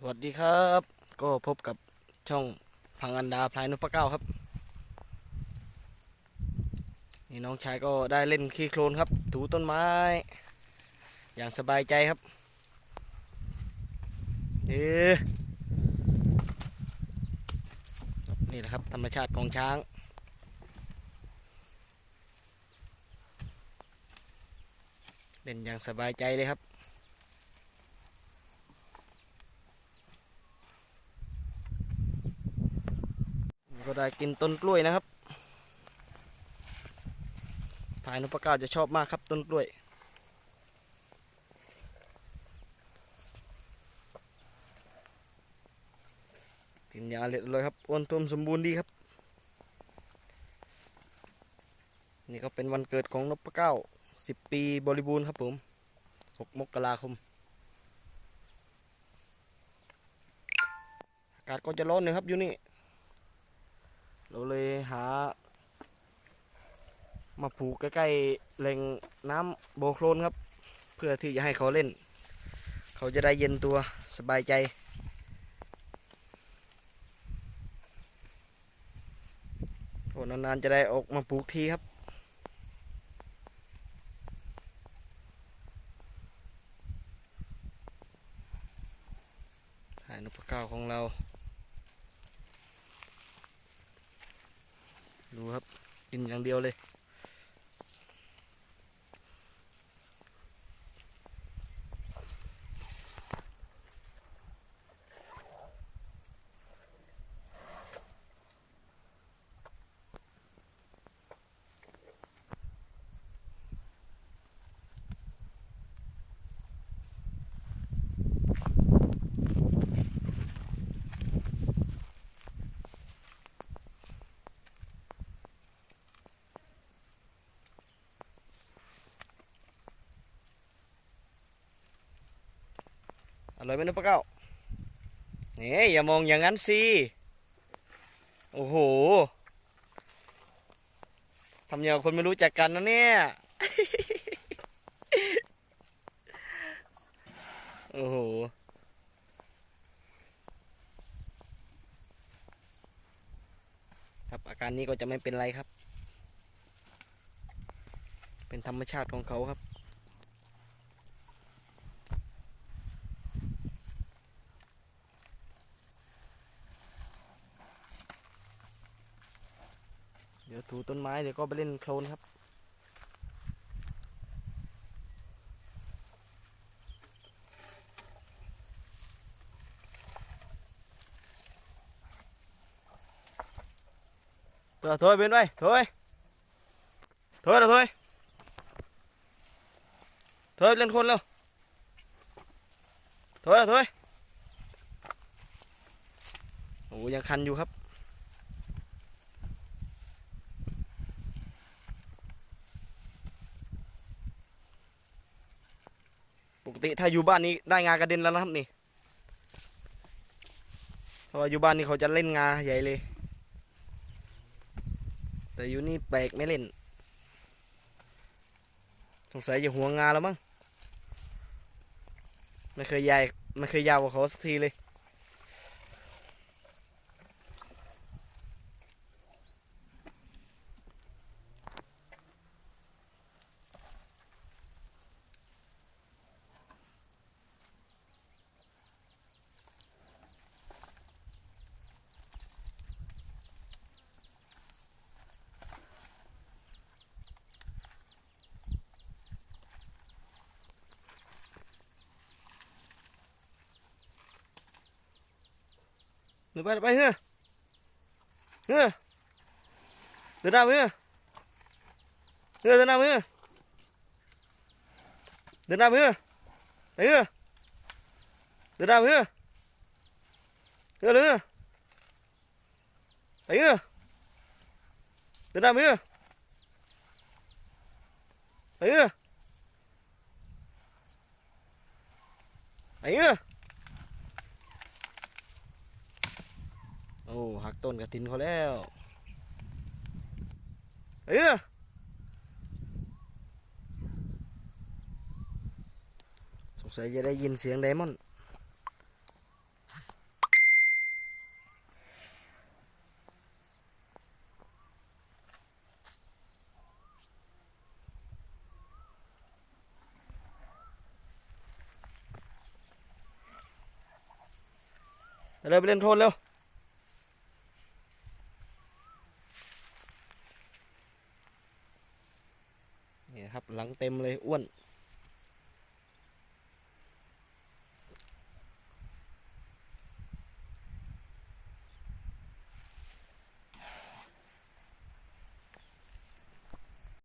สวัสดีครับ ก็พบกับช่องพังอันดาพลายนพเก้าครับ นี่น้องชายก็ได้เล่นขี้โคลนครับ ถูต้นไม้ อย่างสบายใจครับเอ๊ะนี่แหละครับธรรมชาติของช้างเล่นอย่างสบายใจเลยครับ ก็ได้กินต้นกล้วยนะครับพายนพเก้าจะชอบมากครับต้นกล้วย กินยาเรียบร้อยครับอ้วนท้วมสมบูรณ์ดีครับ นี่ก็เป็นวันเกิดของนพเก้าสิบปีบริบูรณ์ครับผมหกมกราคมอากาศก็จะร้อนหน่อยครับอยู่นี่ เราเลยหา มาผูกใกล้ๆแหล่งน้ำโบโคลนครับ เพื่อที่จะให้เขาเล่น เขาจะได้เย็นตัวสบายใจโอ้นานๆจะได้ออกมาปลูกทีครับถ่ายนพเก้าของเรา ดูครับกินอย่างเดียวเลย ร่อยไหมนพเก้าเนี่ยอย่ามองอย่างนั้นสิ โอ้โหทำอย่างคนไม่รู้จักกันนะเนี่ย โอ้โห ครับอาการนี้ก็จะไม่เป็นไรครับ เป็นธรรมชาติของเขาครับ ดี๋ยวถูต้นไม้เดี๋ยวก็ไปเล่นโคลนครับตัวถอยเป็นไปถอยถอยละถอยถอยเล่นคนแล้วถอยละถอยโอ้ยังคันอยู่ครับ กติถ้าอยู่บ้านนี้ได้งากระเด็นแล้วนะครับนี่เพราะอยู่บ้านนี้เขาจะเล่นงาใหญ่เลย แต่อยู่นี่แปลกไม่เล่น สงสัยจะหัวงาแล้วมั้งไม่เคยใหญ่ไม่เคยยาวกว่าเขาสักทีเลย หนูไปไปเฮ้อเฮ้อเดินหน้าไปเฮ้อเฮ้อเดินหน้าไโอ้หักต้นกระถินเขาแล้วเอ้ยสงสัยจะได้ยินเสียงไดมอนด์เร็วไปเล่นโทษเร็ว ครับ หลังเต็มเลยอ้วน